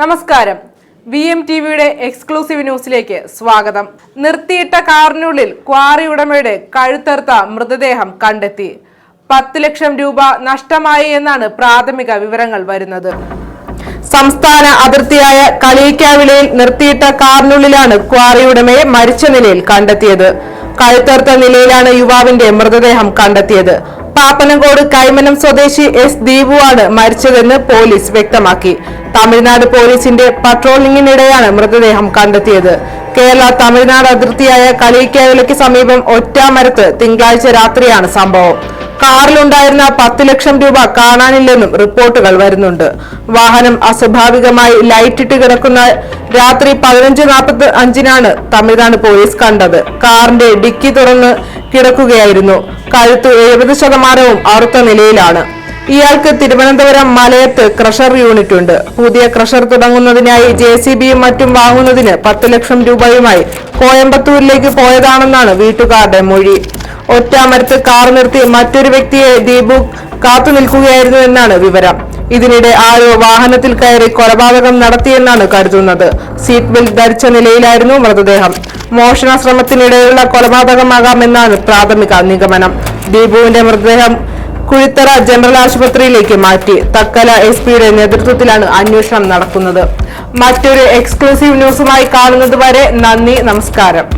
നമസ്കാരം. V M T വിയുടെ exclusive ന്യൂസിലേക്ക് സ്വാഗതം. നിർത്തിയിട്ട കാറിനുള്ളിൽ ക്വാറി ഉടമയുടെ കഴുത്തറുത്ത മൃതദേഹം കണ്ടെത്തി. പത്ത് ലക്ഷം രൂപ നഷ്ടമായി എന്നാണ് പ്രാഥമിക വിവരങ്ങൾ വരുന്നത്. സംസ്ഥാന അതിർത്തിയായ കളിയിക്കാവിളയിൽ നിർത്തിയിട്ട കാറിനുള്ളിലാണ് ക്വാറി ഉടമയെ മരിച്ച നിലയിൽ കണ്ടെത്തിയത്. കഴുത്തറുത്ത നിലയിലാണ് യുവാവിന്റെ മൃതദേഹം കണ്ടെത്തിയത്. പാപ്പനംകോട് കൈമനം സ്വദേശി എസ് ദീപുവാണ് മരിച്ചതെന്ന് പോലീസ് വ്യക്തമാക്കി. തമിഴ്നാട് പോലീസിന്റെ പട്രോളിംഗിനിടെയാണ് മൃതദേഹം കണ്ടെത്തിയത്. കേരള തമിഴ്നാട് അതിർത്തിയായ കളിയിക്കാവിലയ്ക്ക് സമീപം ഒറ്റാമരത്ത് തിങ്കളാഴ്ച രാത്രിയാണ് സംഭവം. കാറിലുണ്ടായിരുന്ന പത്ത് ലക്ഷം രൂപ കാണാനില്ലെന്നും റിപ്പോർട്ടുകൾ വരുന്നുണ്ട്. വാഹനം അസ്വാഭാവികമായി ലൈറ്റിട്ട് കിടക്കുന്ന രാത്രി പതിനഞ്ച് നാൽപ്പത്തി അഞ്ചിനാണ് തമിഴ്നാട് പോലീസ് കണ്ടത്. കാറിന്റെ ഡിക്കി തുറന്ന് കിടക്കുകയായിരുന്നു. കഴുത്ത് എഴുപത് ശതമാനവും അറുത്ത നിലയിലാണ്. ഇയാൾക്ക് തിരുവനന്തപുരം മലയത്ത് ക്രഷർ യൂണിറ്റ് ഉണ്ട്. പുതിയ ക്രഷർ തുടങ്ങുന്നതിനായി ജെ സി ബിയും മറ്റും വാങ്ങുന്നതിന് പത്ത് ലക്ഷം രൂപയുമായി കോയമ്പത്തൂരിലേക്ക് പോയതാണെന്നാണ് വീട്ടുകാരുടെ മൊഴി. ഒറ്റാമരത്ത് കാർ നിർത്തി മറ്റൊരു വ്യക്തിയെ ദീപു കാത്തു നിൽക്കുകയായിരുന്നു എന്നാണ് വിവരം. ഇതിനിടെ ആരോ വാഹനത്തിൽ കയറി കൊലപാതകം നടത്തിയെന്നാണ് കരുതുന്നത്. സീറ്റ് ബെൽറ്റ് ധരിച്ച നിലയിലായിരുന്നു മൃതദേഹം. മോഷണ ശ്രമത്തിനിടെയുള്ള കൊലപാതകമാകാമെന്നാണ് പ്രാഥമിക നിഗമനം. ദീപുവിന്റെ മൃതദേഹം കുഴിത്തറ ജനറൽ ആശുപത്രിയിലേക്ക് മാറ്റി. തക്കല എസ് പിയുടെ നേതൃത്വത്തിലാണ് അന്വേഷണം നടക്കുന്നത്. മറ്റൊരു എക്സ്ക്ലൂസീവ് ന്യൂസുമായി കാണുന്നത് വരെ നന്ദി നമസ്കാരം.